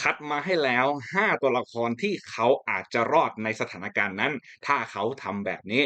คัดมาให้แล้ว 5 ตัวละครที่เขาอาจจะรอดในสถานการณ์นั้น ถ้าเขาทำแบบนี้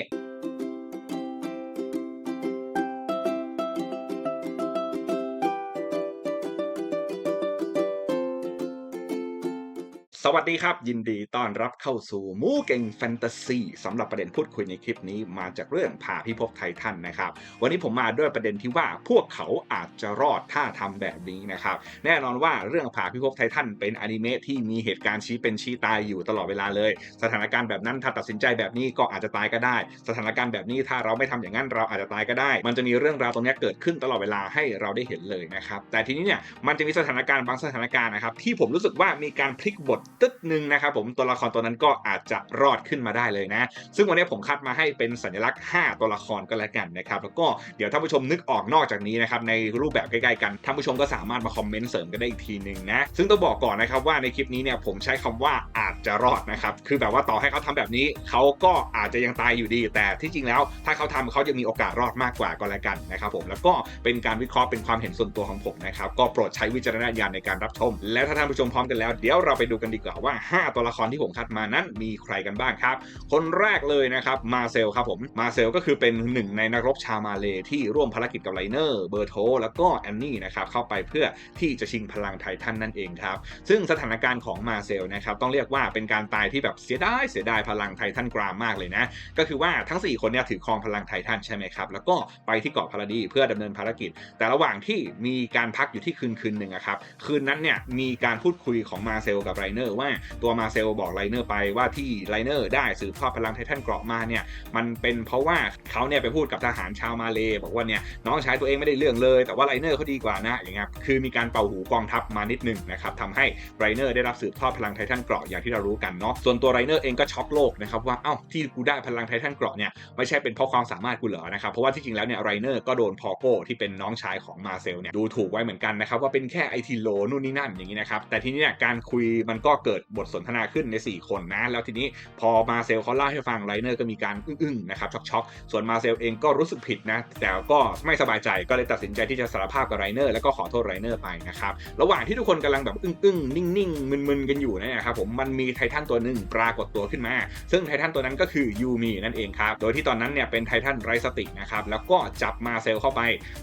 วัสดีครับ ยินดีต้อนรับเข้าสู่มูเก่งแฟนตาซีสำหรับประเด็นพูดคุยในคลิปนี้มาจากเรื่องผ่าพิภพไททันนะครับ วันนี้ผมมาด้วยประเด็นที่ว่าพวกเขาอาจจะรอดถ้าทำแบบนี้นะครับ แน่นอนว่าเรื่องผ่าพิภพไททันเป็นอนิเมะที่มีเหตุการณ์ชี้เป็นชี้ตายอยู่ตลอดเวลาเลย สถานการณ์แบบนั้นถ้าตัดสินใจแบบนี้ก็อาจจะตายก็ได้ สถานการณ์แบบนี้ถ้าเราไม่ทำอย่างนั้นเราอาจจะตายก็ได้ มันจะมีเรื่องราวตรงนี้เกิดขึ้นตลอดเวลาให้เราได้เห็นเลยนะครับแต่ทีนี้เนี่ยมันจะมีสถานการณ์บางสถานการณ์นะครับที่ผมรู้สึกว่ามีการพลิกบทตึ๊ดหนึงนะครับผมตัวละครตัวนั้นก็อาจจะรอดขึ้นมาได้เลยนะ ซึ่งวันนี้ผมคัดมาให้เป็นสัญลักษณ์ 5 ตัวละครก็แล้วกันนะครับแล้วก็เดี๋ยวท่านผู้ชมนึกออกนอกจากนี้นะครับในรูปแบบใกล้ๆกันท่านผู้ชมก็สามารถมาคอมเมนต์เสริมกันได้อีกทีหนึ่งนะซึ่งต้องบอกก่อนนะครับว่าในคลิปนี้เนี่ยผมใช้คำว่าอาจจะรอดนะครับคือแบบว่าต่อให้เขาทำแบบนี้เขาก็อาจจะยังตายอยู่ดี แต่ที่จริงแล้วถ้าเขาทำเขาจะมีโอกาสรอดมากกว่าก็แล้วกันนะครับผมแล้วก็เป็นการวิเคราะห์เป็นความเห็นส่วนตัวของผมนะครับก็โปรดใช้วิจารณญาณในการรับชม แล้วถ้าท่านผู้ชมพร้อมกันแล้วเดี๋ยวเราไปดูกันดีกว่าว่า 5 ตัวละครที่ผมคัดมานั้นมีใครกันบ้างครับ คนแรกเลยนะครับมาเซลครับผมมาเซลก็คือเป็นหนึ่งในนักรบชาวมาเลที่ร่วมภารกิจกับไลเนอร์เบอร์โทแล้วก็แอนนี่นะครับเข้าไปเพื่อที่จะชิงพลังไททันนั่นเองครับซึ่งสถานการณ์ของมาเซลนะครับต้องเรียกว่าเป็นการตายที่แบบเสียดายเสียดายพลังไททันกรามมากเลยนะ ก็คือว่าทั้ง 4 คนเนี่ยถือครองพลังไททันใช่ไหมครับแล้วก็ไปที่เกาะพาราดีเพื่อดำเนินภารกิจ แต่ระหว่างที่มีการพักอยู่ที่คืนคืนหนึ่งครับคืนนั้นเนี่ยมีการพูดคุยของมาเซลกับไรเนอร์ว่าตัวมาเซลบอกไรเนอร์ไปว่าที่ไรเนอร์ได้สืบทอดพลังไททันเกราะมาเนี่ยมันเป็นเพราะว่าเขาเนี่ยไปพูดกับทหารชาวมาเลบอกว่าเนี่ยน้องชายตัวเองไม่ได้เรื่องเลย แต่ว่าไรเนอร์เขาดีกว่านะอย่างเงี้ยคือมีการเป่าหูกองทัพมานิดนึงนะครับทำให้ไรเนอร์ได้รับสืบทอดพลังไททันเกราะอย่างที่เรารู้กันเนาะส่วนตัวไรเนอร์เองก็ช็อกโลกนะครับว่าเอ้าที่กูได้พลังไททันเกราะเนี่ยไม่ใช่เป็นเพราะความสามารถกูเหรอนะครับเพราะว่าที่จริงแล้วเนี่ยไรเนอร์ก็โดนพอโก้ที่เป็นน้องชายของมาเซลเนี่ยดูถูกไว้เหมือนกันนะครับว่าเป็นแค่ไอทีโลนู่นนี่นั่นอย่างนี้นะครับแต่ทีนี้เนี่ยการคุยมันก็เเกิดบทสนทนาขึ้นใน 4 คนนะ แล้วทีนี้พอมาเซลเขาเล่าให้ฟังไรเนอร์ก็มีการอึ้งๆนะครับช็อกๆ ส่วนมาเซลเองก็รู้สึกผิดนะ แต่ก็ไม่สบายใจก็เลยตัดสินใจที่จะสารภาพกับไรเนอร์แล้วก็ขอโทษไรเนอร์ไปนะครับ ระหว่างที่ทุกคนกำลังแบบอึ้งๆ นิ่งๆ มึนๆ กันอยู่นยนะครับผมมันมีไททันตัวหนึ่งปรากฏตัวขึ้นมา ซึ่งไททันตัวนั้นก็คือยูมีนั่นเองครับ โดยที่ตอนนั้นเนี่ยเป็นไททันไรสตินะครับแล้วก็จับมาเซลเข้าไป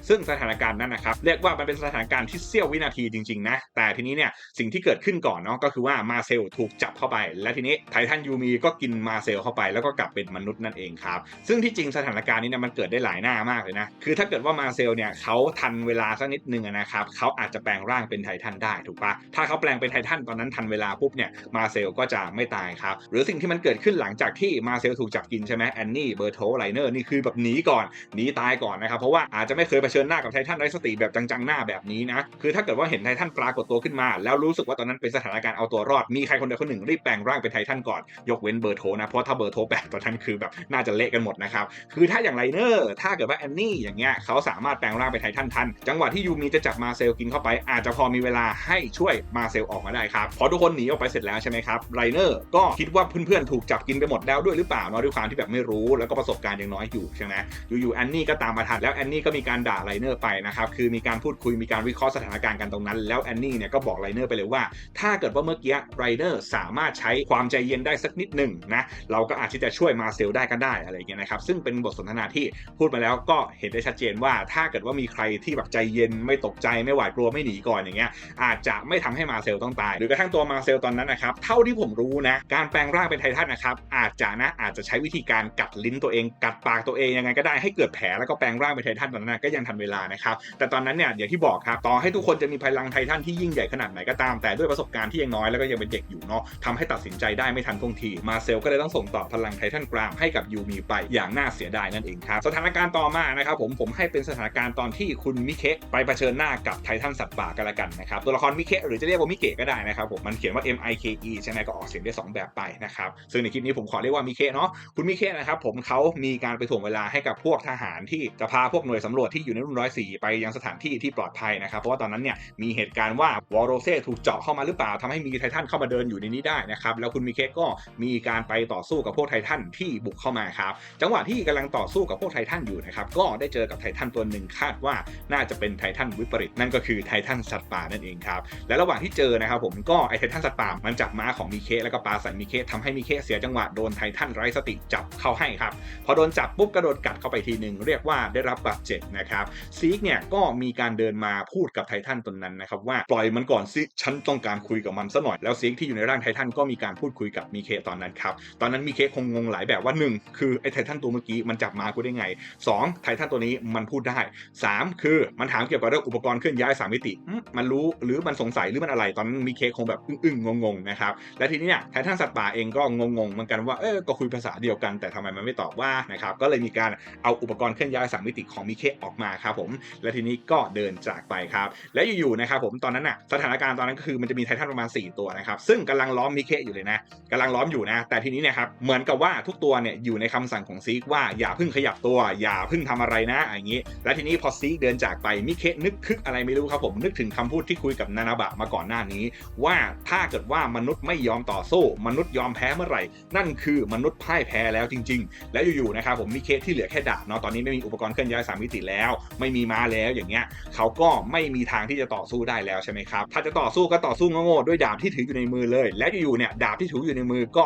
ซึ่งสถานการณ์นั้นนะครับเรียกว่ามันเป็นสถานการณ์ที่เสี้ยววินาทีจริงๆนะแต่ทีนี้เนี่ยสิ่งที่เกิดขึ้นก่อนเนาะก็คือว่ามาาเซลถูกจับเข้าไป และทีนี้ไททันยูมีก็กินมาเซลเข้าไปแล้วก็กลับเป็นมนุษย์นั่นเองครับ ซึ่งที่จริงสถานการณ์นี้เนี่ยมันเกิดได้หลายหน้ามากเลยนะ คือถ้าเกิดว่ามาเซลเนี่ยเขาทันเวลาสักนิดนึงนะครับเขาอาจจะแปลงร่างเป็นไททันได้ถูกปะถ้าเขาแปลงเป็นไททันตอนนั้นทันเวลาปุ๊บเนี่ยมาเซลก็จะไม่ตายครับหรือสิ่งที่มันเกิดขึ้นหลังจากที่มาเซลถูกจับกินใช่ไหมแอนนี่เบอร์โทไลเนอร์นี่คือแบบหนีก่อนหนีตายก่อนนะครับเพราะว่าอาจจะไม่เคยเผชิญหน้ากับไททันไร้สติแบบจังๆหน้าแบบนี้นะคือถ้าเกิดว่าเห็นไททันปรากฏตัวขึ้นมา แล้วรู้สึกว่าตอนนั้นเป็นสถานการณ์เอาตัวรอดมีใครคนใดคนหนึ่งรีบแปลงร่างเป็นไททันก่อน ยกเว้นเบอร์โทนะ เพราะถ้าเบอร์โทแปลงตอนนั้นคือแบบน่าจะเละกันหมดนะครับ คือถ้าอย่างไลเนอร์ถ้าเกิดว่าแอนนี่อย่างเงี้ยเขาสามารถแปลงร่างเป็นไททันทัน จังหวะที่ยูมีจะจับมาเซลกินเข้าไป อาจจะพอมีเวลาให้ช่วยมาเซลออกมาได้ครับพอทุกคนหนีออกไปเสร็จแล้วใช่ไหมครับไรเนอร์ก็คิดว่าเพื่อนๆถูกจับกินไปหมดแล้วด้วยหรือเปล่าเนาะด้วยความที่แบบไม่รู้แล้วก็ประสบการณ์ยังน้อยอยู่ใช่ไหมอยู่ๆแอนนี่ก็ตามมาทันแล้วแอนนี่ก็มีการด่าไรเนอร์ไปนะครับคือมีการพูดคุยมีการวิเคราะห์สถานการณ์กันตรงนั้น แล้วแอนนี่เนี่ยก็บอกไรเนอร์ไปเลยว่า ถ้าเกิดว่าเมื่อกี้ไรเนอร์สามารถใช้ความใจเย็นได้สักนิดหนึ่งนะเราก็อาจที่จะช่วยมาเซลได้ก็ได้อะไรเงี้ยนะครับซึ่งเป็นบทสนทนาที่พูดมาแล้วก็เห็นได้ชัดเจนว่า ถ้าเกิดว่ามีใครที่แบบใจเย็นไม่ตกใจไม่หวาดกลัวไม่หนีก่อนอย่างเงี้ยอาจจะไม่ทำให้มาเซลต้องตาย หรือกระทั่งตัวมาเซลตอนนั้นนะครับเท่าที่ผมรู้นะการแปลงร่างเป็นไททันนะครับอาจจะนะอาจจะใช้วิธีการกัดลิ้นตัวเอง กัดปากตัวเองยังไงก็ได้ให้เกิดแผลแล้วก็แปลงร่างเป็นไททันตอนนั้นก็ยังทันเวลานะครับแต่ตอนนั้นเนี่ยอย่างที่บอกครับต่อให้ทุกคนจะมีพลังไททันที่ยิ่งใหญ่ขนาดไหนก็ตามแต่ด้วยประสบการณ์ที่ยังน้อยแล้วก็ยงเป็นเด็กอยู่เนาะทำให้ตัดสินใจได้ไม่ทันท่วงที มาเซลก็เลยต้องส่งต่อพลังไททันกรามให้กับยูมีไปอย่างน่าเสียดายนั่นเองครับ สถานการณ์ต่อมานะครับผมผมให้เป็นสถานการณ์ตอนที่คุณมิเคไปเผชิญหน้ากับไททันสัตว์ป่ากันละกันนะครับตัวละครมิเคหรือจะเรียกว่ามิเกะก็ได้นะครับผมมันเขียนว่า M I K E ใช่ไหมก็ออกเสียงได้ 2 แบบไปนะครับซึ่งในคลิปนี้ผมขอเรียกว่ามิเคเนาะคุณมิเคนะครับผมเขามีการไปถ่วงเวลาให้กับพวกทหารที่จะพาพวกหน่วยสำรวจที่อยู่ในรุ่นร้อยสี่ไปยังสถานที่ที่ปลอดภัยนะครับเพราะว่าตอนนั้นเนี่ยมีเหตุการณ์ว่าวอโรเซ่ถูกเจาะเข้ามาหรือเปล่าทำให้มีไททันเข้ามาเดินอยู่ในนี้ได้นะครับ แล้วคุณมิเคก็มีการไปต่อสู้กับพวกไททันที่บุกเข้ามาครับ จังหวะที่กำลังต่อสู้กับพวกไททันอยู่นะครับ ก็ได้เจอกับไททันตัวหนึ่งคาดว่าน่าจะเป็นไททันวิปริตนั่นก็คือไททันสัตว์ป่านั่นเองครับ และระหว่างที่เจอนะครับผมก็ไอไททันสัตว์ป่ามันจับม้าของมิเคแล้วก็ปาใส่มิเคทำให้มิเคเสียจังหวะโดนไททันไร้สติจับเข้าให้ครับ พอโดนจับปุ๊บกระโดดกัดเข้าไปทีหนึ่งเรียกว่าได้รับบาดเจ็บนะครับซีกเนี่ยก็มีการเดินมาพูดกับไททันตนนั้นนะครับว่าปล่อยมันก่อนซิฉันต้องการคุยกับมันซะหน่อยแล้วซีกที่อยู่ในร่างไททันก็มีการพูดคุยกับมิเคตอนนั้นครับ ตอนนั้นมิเคคงงงหลายแบบว่าหนึ่งคือไอ้ไททันตัวเมื่อกี้มันจับมากูได้ไงสองไททันตัวนี้มันพูดได้สามคือมันถามเกี่ยวกับเรื่องอุปกรณ์เคลื่อนย้ายสามมิติ มันรู้หรือมันสงสัยหรือมันอะไร ตอนนั้นมิเคคงแบบอึ้งๆงงๆนะครับ และทีนี้เนี่ยไททันสัตว์ป่าเองก็งงๆเหมือนกันว่าเออก็คุยภาษาเดียวกัน แต่ทำไมมันไม่ตอบว่านะครับ ก็เลยมีการเอาอุปกรณ์เคลื่อนย้ายสามมิติของมิเคออกมาครับผม และทีนี้ก็เดินจากไปครับ และอยู่ๆนะครับผมตอนนั้นน่ะสถานการณ์ตอนนั้นก็คือมันจะมีไททันประมาณ 4 ตัวนะครับซึ่งกำลังล้อมมิเคอยู่เลยนะกำลังล้อมอยู่นะ แต่ทีนี้เนี่ยครับเหมือนกับว่าทุกตัวเนี่ยอยู่ในคำสั่งของซีกว่าอย่าเพิ่งขยับตัว อย่าเพิ่งทำอะไรนะอย่างนี้ และทีนี้พอซีกเดินจากไปมิเคนึกคึกอะไรไม่รู้ครับผมนึกถึงคำพูดที่คุยกับนานาบะมาก่อนหน้านี้ ว่าถ้าเกิดว่ามนุษย์ไม่ยอมต่อสู้ มนุษย์ยอมแพ้เมื่อไหร่ นั่นคือมนุษย์พ่ายแพ้แล้วจริง ๆ แล้วอยู่ๆนะครับผมมิเคที่เหลือแค่ดาบเนาะตอนนี้ไม่มีอุปกรณ์เคลื่อนย้ายสามมิติแล้ว ไม่มีม้าแล้วอย่างเงี้ยเขาก็ไม่มีทางที่จะต่อสู้ได้แล้วใช่ไหมครับถ้าจะต่อสู้ก็ต่อสู้โง่ๆด้วยดาบที่ถืออยู่ในมือเลย และอยู่ๆเนี่ยดาบที่ถืออยู่ในมือก็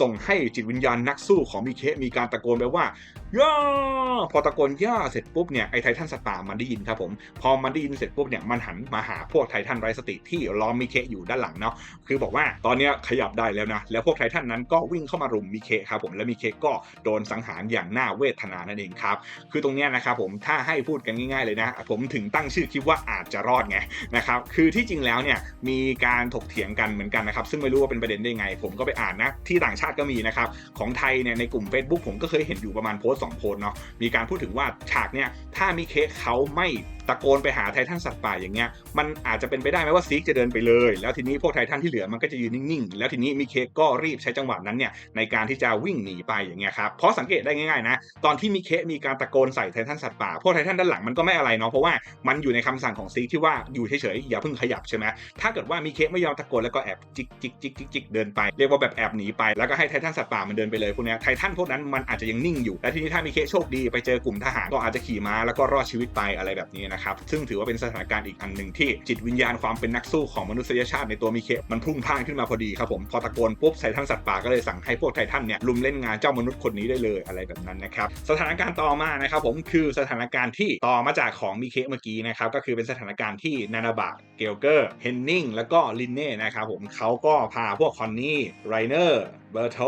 ส่งให้จิตวิญญาณนักสู้ของมิเคมีการตะโกนไปว่า ย่าพอตะโกนย่าเสร็จปุ๊บเนี่ยไอ้ไททันสัตว์ป่ามันได้ยินครับผม พอมันได้ยินเสร็จปุ๊บเนี่ยมันหันมาหาพวกไททันไรสติที่ล้อมมิเคอยู่ด้านหลังเนาะคือบอกว่าตอนนี้ขยับได้แล้วนะแล้วพวกไททันนั้นก็วิ่งเข้ามารุมมิเคครับผมและมิเคก็โดนสังหารอย่างน่าเวทนานั่นเองครับคือตรงเนี้ยนะครับผมถ้าให้พูดกันง่ายๆเลยนะ ผมถึงตั้งชื่อคลิปว่าอาจจะรอดไงนะครับคือที่จริงแล้วเนี่ยมีการถกเถียงกันเหมือนกันนะครับซึ่งไม่รู้ว่าเป็นประเด็นได้ไง ผมก็ไปอ่านนะที่ต่างชาติก็มีนะครับของไทยเนี่ยในกลุ่ม Facebook ผมก็เคยเห็นอยู่ประมาณโพสสองโพสเนาะมีการพูดถึงว่าฉากเนี่ยถ้ามีเค้กเขาไม่ ตะโกนไปหาไททันสัตว์ป่าอย่างเงี้ยมันอาจจะเป็นไปได้ไหมว่าซีกจะเดินไปเลย แล้วทีนี้พวกไททันที่เหลือมันก็จะยืนนิ่งๆ แล้วทีนี้มีเคก็รีบใช้จังหวะนั้นเนี่ยในการที่จะวิ่งหนีไปอย่างเงี้ยครับเพราะสังเกตได้ง่ายๆนะตอนที่มีเคกมีการตะโกนใส่ไททันสัตว์ป่าพวกไททันด้านหลังมันก็ไม่อะไรเนาะเพราะว่ามันอยู่ในคำสั่งของซีกที่ว่าอยู่เฉยๆอย่าเพิ่งขยับใช่ไหมถ้าเกิดว่ามีเคกไม่ยอมตะโกนแล้วก็แอบจิกจิกจิกจิกจิกเดินไปเรียกว่าแบบแอบหนีไปแล้วก็ให้ไททันสัตว์ป่ามันเดินไปเลยพวกเนี้ยไททันพวกนั้นมันอาจจะยังนิ่งอยู่และทีนี้ถ้ามีเคโชคดีไปเจอกลุ่มทหารก็อาจจะขี่ม้าแล้วก็รอดชีวิตไปอะไรแบบนี้นะครับซึ่งถือว่าเป็นสถานการณ์อีกอันหนึ่งที่จิตวิญญาณความเป็นนักสู้ของมนุษยชาติในตัวมิเคมันพุ่งพ่านขึ้นมาพอดีครับผมพอตะโกนปุ๊บไททันสัตว์ป่าก็เลยสั่งให้พวกไททันเนี่ยลุมเล่นงานเจ้ามนุษย์คนนี้ได้เลยอะไรแบบนั้นนะครับสถานการณ์ต่อมานะครับผมคือสถานการณ์ที่ต่อมาจากของมิเคเมื่อกี้นะครับก็คือเป็นสถานการณ์ที่นานาบะเกลเกอร์เฮนนิงแล้วก็ลินเน่นะครับผมเขาก็พาพวกคอนนี่ไรเนอร์เบอร์โท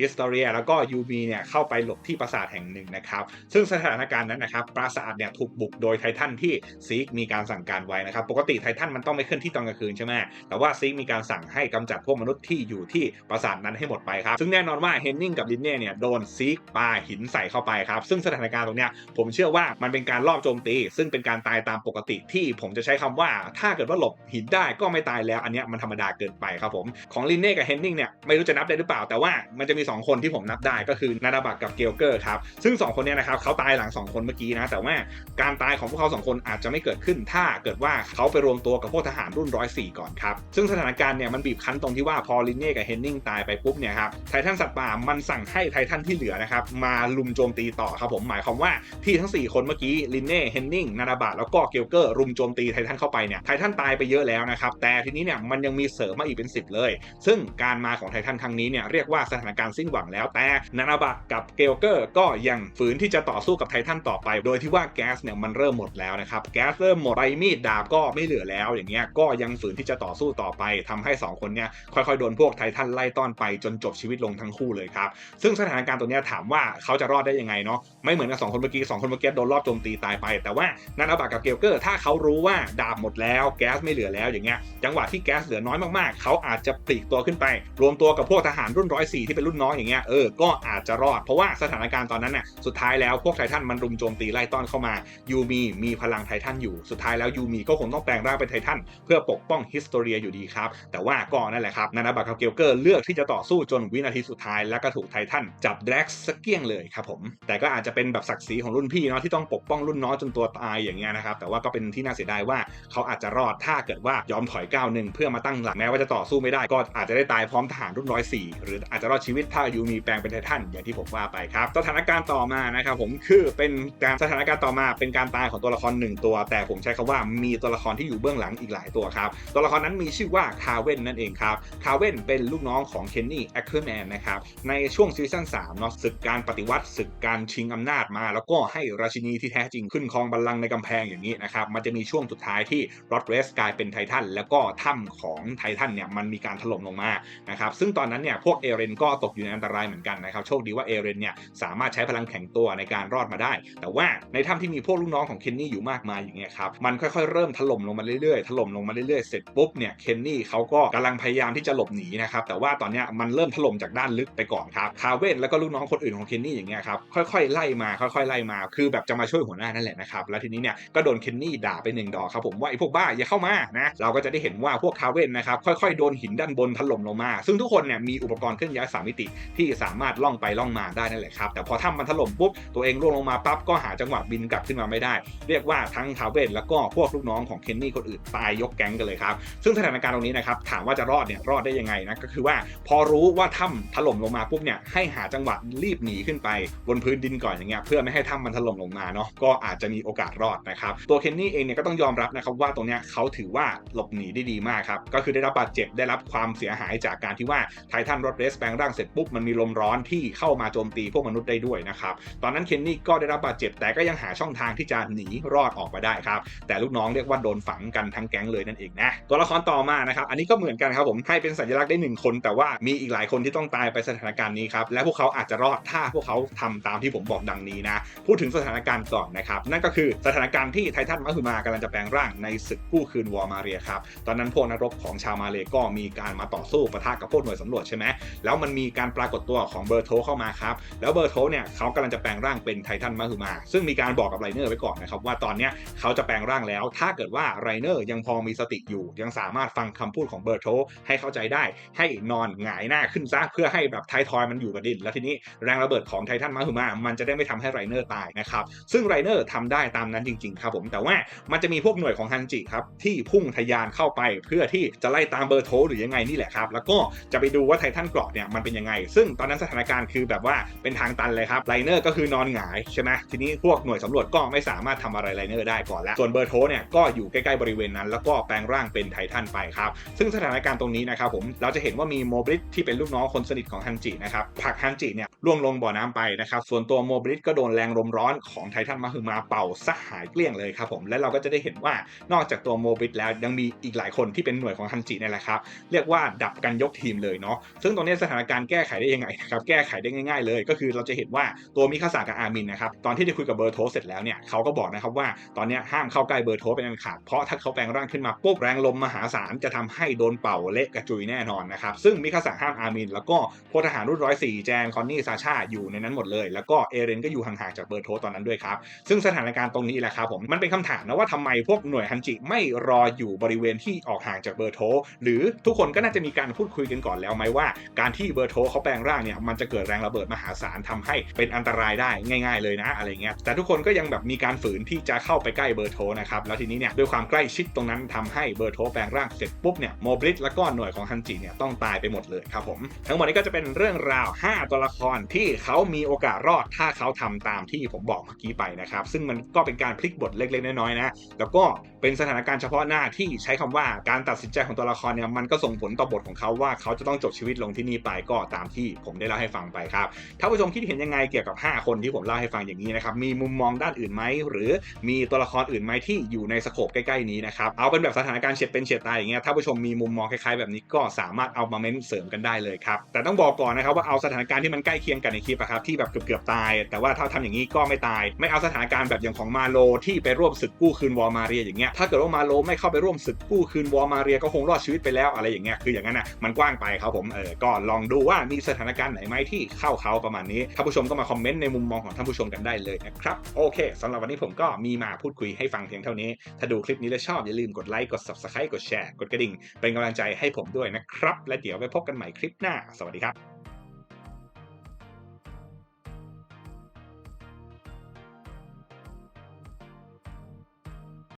ฮิสตอเรียแล้วก็ยูบีเนี่ยเข้าไปหลบที่ปราสาทแห่งหนึ่งนะครับ ซึ่งสถานการณ์นั้นนะครับปราสาทเนี่ยถูกบุกโดยไททันที่ซีกมีการสั่งการไว้นะครับ ปกติไททันมันต้องไม่เคลื่อนที่ตอนกลางคืนใช่ไหมแต่ว่าซีกมีการสั่งให้กำจัดพวกมนุษย์ที่อยู่ที่ปราสาทนั้นให้หมดไปครับ ซึ่งแน่นอนว่าเฮนนิงกับลินเน่เนี่ยโดนซีกปาหินใส่เข้าไปครับ ซึ่งสถานการณ์ตรงเนี้ยผมเชื่อว่ามันเป็นการลอบโจมตี ซึ่งเป็นการตายตามปกติที่ผมจะใช้คำว่า ถ้าเกิดว่าหลบหินได้ก็ไม่ตายแล้วอันเนี้ยมันธรรมดาเกินไปครับผมของลินเน่กับเฮนนิงเนี่ยไม่รู้จะนับได้หรือเปล่าแต่ว่ามันจะมี 2 คนที่ผมนับได้ก็คือนาดาบักกับเกลเกอร์ครับ ซึ่ง 2 คนเนี้ยนะครับเขาตายหลัง 2 คนเมื่อกี้นะ แต่ว่าการตายของพวกเขา 2 คนอาจจะไม่เกิดขึ้น ถ้าเกิดว่าเขาไปรวมตัวกับพวกทหารรุ่นร้อยสี่ก่อนครับ ซึ่งสถานการณ์เนี่ยมันบีบคั้นตรงที่ว่าพอลินเน่กับเฮนนิงตายไปปุ๊บเนี่ยครับไททันสัตว์ป่ามันสั่งให้ไททันที่เหลือนะครับมาลุมโจมตีต่อครับผมหมายความว่าที่ทั้ง 4 คนเมื่อกี้ลินเน่เฮนนิงนาดาบะแล้วก็เกลเกอร์รุมโจมตีไททันเข้าไปเนี่ยไททันตายไปเยอะแล้วนะครับแต่ทีนี้เนี่ยมันยังมีเสริมมาอีกเป็น 10 เลย ซึ่งการมาของไททันครั้งนี้เนี่ยเรียกว่าสถานการณ์สิ้นหวังแล้ว แต่นานาบะกับเกลเกอร์ก็ยังฝืนที่จะต่อสู้กับไททันต่อไป โดยที่ว่าแก๊สเนี่ยมันเริ่มหมดแล้วนะครับแก๊สเริ่มหมดไรมีดดาบก็ไม่เหลือแล้วอย่างเงี้ยก็ยังฝืนที่จะต่อสู้ต่อไปทำให้ 2 คนเนี่ยค่อยๆโดนพวกไททันไล่ต้อนไปจนจบชีวิตลงทั้งคู่เลยครับซึ่งสถานการณ์ตัวเนี้ยถามว่าเขาจะรอดได้ยังไงเนาะไม่เหมือนกับสองคนเมื่อกี้สองคนเมื่อกี้โดนรอบโจมตีตายไป แต่ว่านานาบะกับเกลเกอร์ถ้าเขารู้ว่าดาบหมดแล้วแก๊สไม่เหลือแล้วอย่างเงี้ยจังหวะที่แก๊สเหลือน้อยมากๆ เขาอาจจะปลีกตัวขึ้นไป รวมตัวกับพวกทหารรุ่นร้อยสี่ที่เป็นรุ่นน้องอย่างเงี้ยเออก็อาจจะรอด เพราะว่าสถานการณ์ตอนนั้นน่ะสุดท้ายแล้วพวกไททันมันรุมโจมตีไล่ต้อนเข้ามายูมีมีพลังไททันอยู่สุดท้ายแล้วยูมีก็คงต้องแปลงร่างเป็นไททันเพื่อปกป้องฮิสโตเรียอยู่ดีครับ แต่ว่าก็นั่นแหละครับนานาบัคคาเกลเกอร์เลือกที่จะต่อสู้จนวินาทีสุดท้ายแล้วก็ถูกไททันจับแดร็กสเกี้ยงเลยครับผมแต่ก็อาจจะเป็นแบบศักดิ์ศรีของรุ่นพี่เนาะที่ต้องปกป้องรุ่นน้องจนตัวตายอย่างเงี้ยนะครับแต่ว่าก็เป็นที่น่าเสียดายว่าเขาอาจจะรอดถ้าเกิดว่ายอมถอยก้าวหนึ่งเพื่อมาตั้งหลักแม้ว่าจะต่อสู้ไม่ได้ก็อาจจะได้ตายพร้อมทหารรุ่นร้อยสี่หรืออาจจะรอดชีวิตถ้าอยูมีแปลงเป็นไททันอย่างที่ผมว่าไปครับ สถานการณ์ต่อมานะครับผมคือเป็นการสถานการณ์ต่อมาเป็นการตายของตัวละครหนึ่งตัว แต่ผมใช้คำว่ามีตัวละครที่อยู่เบื้องหลังอีกหลายตัวครับ ตัวละครนั้นมีชื่อว่าคาเว่นนั่นเองครับคาเว่นเป็นลูกน้องของเคนนี่แอคเคอร์แมนนะครับในช่วงซีซั่น3เนาะศึกการปฏิวัติศึกการชิงอำนาจมา แล้วก็ให้ราชินีที่แท้จริงขึ้นครองบัลลังก์ในกำแพงอย่างนี้นะครับมันจะมีช่วงสุดท้ายที่รอดเรสกลายเป็นไททันแล้วก็ถ้ำของไททันเนี่ยมันมีการถล่มลงมานะครับซึ่งตอนนั้นเนี่ยพวกเอเรนก็ตกอยู่ในอันตรายเหมือนกันนะครับโชคดีว่าเอเรนเนี่ยสามารถใช้พลังแข็งตัวในการรอดมาได้ แต่ว่าในถ้ำที่มีพวกลูกน้องของเคนนี่อยู่มากมายอย่างเงี้ยครับมันค่อยๆเริ่มถล่มลงมาเรื่อยๆถล่มลงมาเรื่อยๆเสร็จปุ๊บเนี่ยเคนนี่เขาก็กำลังพยายามที่จะหลบหนีนะครับแต่ว่าตอนเนี้ยมันเริ่มถล่มจากด้านลึกไปก่อนครับคาเว่นแล้วก็ลูกน้องคนอื่นของเคนนี่อย่างเงี้ยครับค่อยๆไล่มาค่อยๆไล่มา คือแบบจะมาช่วยหัวหน้านั่นแหละนะครับแล้วทีนี้เนี่ยก็โดนเคนนี่ด่าไปหนึ่งดอกครับผมว่าไอ้พวกบ้าอย่าเข้ามานะเราก็จะได้เห็นว่าพวกคาเวนนะครับค่อยๆโดนหินด้านบนถล่มลงมา ซึ่งทุกคนเนี่ยมีอุปกรณ์เลื่อนย้ายสามมิติที่สามารถล่องไปล่องมาได้นั่นแหละครับ แต่พอถ้ำมันถล่มปุ๊บตัวเองร่วงลงมาปั๊บก็หาจังหวะบินกลับขึ้นมาไม่ได้ เรียกว่าทั้งคาวเว่นแล้วก็พวกลูกน้องของเคนนี่คนอื่นตายยกแก๊งกันเลยครับซึ่งสถานการณ์ตรงนี้นะครับถามว่าจะรอดเนี่ยรอดได้ยังไงนะก็คือว่าพอรู้ว่าถ้ำถล่มลงมาปุ๊บเนี่ยให้หาจังหวะรีบหนีขึ้นไปบนพื้นดินก่อนอย่างเงี้ยเพื่อไม่ให้ถ้ำมันถล่มลงมาเนาะก็อาจจะมีโอกาสรอดนะครับตัวเคนนี่เองเนี่ยก็ต้องยอมรับนะครับว่าตรงเนี้ยเขาถือว่าหลบหนีได้ดีมากครับก็คือได้รับบาดเจ็บได้รับความเสียหายจากการที่ว่าไททันรถเสแปลงร่างเสร็จปุ๊บมันมีลมร้อนที่เข้ามาโจมตีพวกมนุษย์ได้ด้วยนะครับตอนนั้นเคนนี่ก็ได้รับบาดเจ็บแต่ก็ยังหาช่องทางที่จะหนีรอดออกมาได้ครับแต่ลูกน้องเรียกว่าโดนฝังกันทั้งแก๊งเลยนั่นเองนะตัวละครต่อมานะครับอันนี้ก็เหมือนกันครับผมให้เป็นสัญลักษณ์ได้หนึ่งคน แต่ว่ามีอีกหลายคนที่ต้องตายไปสถานการณ์นี้ครับและพวกเขาอาจจะรอดถ้าพวกเขาทำตามที่ผมบอกดังนี้นะพูดถึงสถานการณ์ก่อนนะครับนั่นก็คือสถานการณ์ที่ไททันมหึมากำลังจะแปลงร่างในศึกกู้คืนวอร์มาเรียครับตอนนั้นพวกนักรบของชาวมาเลก็มีการมาต่อสู้ปะทะกับพวกหน่วยสำรวจใช่ไหมแล้วมันมีการปรากฏตัวของเบอร์โทเข้ามาครับ แล้วเบอร์โทเนี่ยเขากำลังจะแปลงร่างเป็นไททันมหึมา ซึ่งมีการบอกกับไรเนอร์ไว้ก่อนนะครับว่าตอนเนี้ยเขาจะแปลงร่างแล้ว ถ้าเกิดว่าไรเนอร์ยังพอมีสติอยู่ ยังสามารถฟังคำพูดของเบอร์โทให้เข้าใจได้ ให้นอนหงายหน้าขึ้นซะเพื่อให้แบบไททอยมันอยู่กับดิน แล้วทีนี้แรงระเบิดของไททันมหึมา มันจะได้ไม่ทำให้ไรเนอร์ตายนะครับซึ่งไรเนอร์ทำได้ตามนั้นจริง ๆ ครับผมแต่ว่ามันจะมีพวกหน่วยของฮันจิครับที่พุ่งทะยานเข้าไปเพื่อที่จะไล่ตามเบอร์โทหรือยังไงนี่แหละครับแล้วก็จะไปดูว่าไททันกราะเนี่ยมันเป็นยังไง ซึ่งตอนนั้นสถานการณ์คือแบบว่าเป็นทางตันเลยครับไรเนอร์ก็คือนอนหงายใช่ไหมทีนี้พวกหน่วยสำรวจก็ไม่สามารถทำอะไรไรเนอร์ได้ก่อนแล้ว ส่วนเบอร์โทเนี่ยก็อยู่ใกล้ๆบริเวณนั้น แล้วก็แปลงร่างเป็นไททันไปครับ ซึ่งสถานการณ์ตรงนี้นะครับผมเราจะเห็นว่ามีโมบริสที่เป็นลูกน้องคนสนิทของฮันจินะครับผักฮันจิเนี่ยล่วงลงบ่อน้ำไปนะครับส่วนตัวโมบริสก็โดนแรงลมร้อนของไททันมาคือมาเป่าซะหายเกลี้ยงเลยครับผมและเราก็จะได้เห็นว่านอกจากตัวโมบริสแล้วยังมีอีกหลายคนที่เป็นหน่วยของฮันจินี่แหละครับเรียกว่าดับกันยกทีมเลยเนาะซึ่งตรงนี้สถานการณ์แก้ไขได้ยังไงนะครับแก้ไขได้ง่ายๆเลย ก็คือเราจะเห็นว่าตัวมิคาสากับอามินนะครับตอนที่ได้คุยกับเบอร์โทเสร็จแล้วเนี่ยเขาก็บอกนะครับว่าตอนนี้ห้ามเข้าใกล้เบอร์โทเป็นอันขาดเพราะถ้าเขาแปลงร่างขึ้นมาปุ๊บแรงลมมหาศาลจะทำให้โดนเป่าเละกระจุยแน่นอนนะครับซึ่งมิคาสาห้ามอามิน แล้วก็พลทหารรุ่นร้อยสี่แจนคอนนี่ซาชาอยู่ในนั้นหมดเลย แล้วก็เอเรนก็อยู่ห่างๆจากเบอร์โทตอนนั้นด้วยครับซึ่งสถานการณ์ตรงนี้แหละครับผมมันเป็นคำถามนะว่าทำไมพวกหน่วยฮันจิไม่รออยู่บริเวณที่ออกห่างจากเบอร์โทหรือทุกคนก็น่าจะมีการพูดคุยกันก่อนแล้วไหมว่าการที่เบอร์โทเขาแปลงร่างเนี่ยมันจะเกิดแรงระเบิดมหาศาลทำให้เป็นอันตรายได้ง่าย ๆเลยนะอะไรเงี้ยแต่ทุกคนก็ยังแบบมีการฝืนที่จะเข้าไปใกล้เบอร์โทนะครับแล้วทีนี้เนี่ยด้วยความใกล้ชิดตรงนั้นทำให้เบอร์โทแปลงร่างเสร็จปุ๊บเนี่ยโมบลิสแล้วก็หน่วยของฮันจิเนี่ยต้องตายไปหมดเลยครับผมทั้งหมดนี้ก็จะเป็นเรื่องราว 5 ตัวละครที่เขามีโอกาสรอดถ้าเขาทำตามที่ผมบอกเมื่อกี้ไปนะครับซึ่งมันก็เป็นการพลิกบทเล็กๆน้อยๆนะแล้วก็เป็นสถานการณ์เฉพาะหน้าที่ใช้คำว่าการตัดสินใจของตัวละครเนี่ยมันก็ส่งผลต่อบทของเขาว่าเขาจะต้องจบชีวิตลงที่นี่ไปก็ตามที่ผมได้เล่าให้ฟังไปครับถ้านผู้ชมคิดเห็นยังไงเกี่ยวกับ 5 คนที่ผมเล่าให้ฟังอย่างนี้นะครับมีมุมมองด้านอื่นไหมหรือมีตัวละครอื่นไหมที่อยู่ในสโคปใกล้ๆนี้นะครับเอาเป็นแบบสถานการณ์เฉียดเป็นเฉียดตายอย่างเงี้ยถ้านผู้ชมมีมุมมองคล้ายๆแบบนี้ก็สามารถเอามาเม้นเสริมกันได้เลยครับแต่ต้องบอกก่อนนะครับว่าเอาสถานการณ์ที่มันใกล้เคียงกันในคลิปครับที่แบบเกือบๆตาย แต่ว่าถ้าทำอย่างนี้ก็ไม่ตาย ไม่เอาสถานการณ์แบบอย่างของมาโลที่ไปร่วมศึกกู้คืนวอมาเรียอย่างเงี้ยถ้าเกิดว่ามาโลไม่เข้าไปร่วมศึกกู้คืนวอมาเรียก็คงรอดชีวิตไปแล้วอะไรอย่างเงี้ยคืออย่างนั้นนะมันกว้างไปครับผมเออก็ลองดูว่ามีสถานการณ์ไหนไหมที่เข้าเขาประมาณนี้ท่านผู้ชมก็มาคอมเมนต์ในมุมมองของท่านผู้ชมกันได้เลยนะครับโอเคสำหรับวันนี้ผมก็มีมาพูดคุยให้ฟังเพียงเท่านี้ ถ้าดูคลิปนี้แล้วชอบอย่าลืมกดไลค์กด subscribe กดแชร์กดกระดิ่งเป็นกำลังใจให้ผมด้วยนะครับ และเดี๋ยวไปพบกันใหม่คลิปหน้า สวัสดีครับ